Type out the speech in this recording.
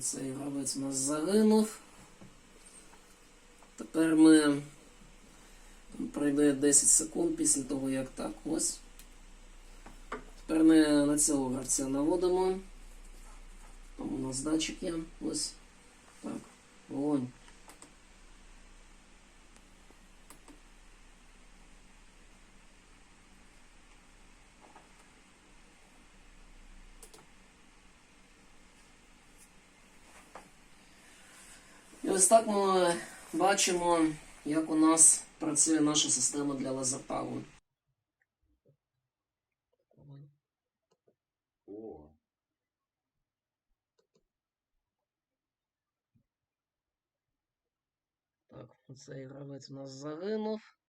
Цей гравець у нас загинув. Тепер ми пройде 10 секунд після того, як так ось. Тепер ми на цього гравця наводимо. Там у нас датчик є. Ось. Так. Вогонь. І ось так ми бачимо, як у нас працює наша система для лазертагу. Так, цей гравець у нас загинув.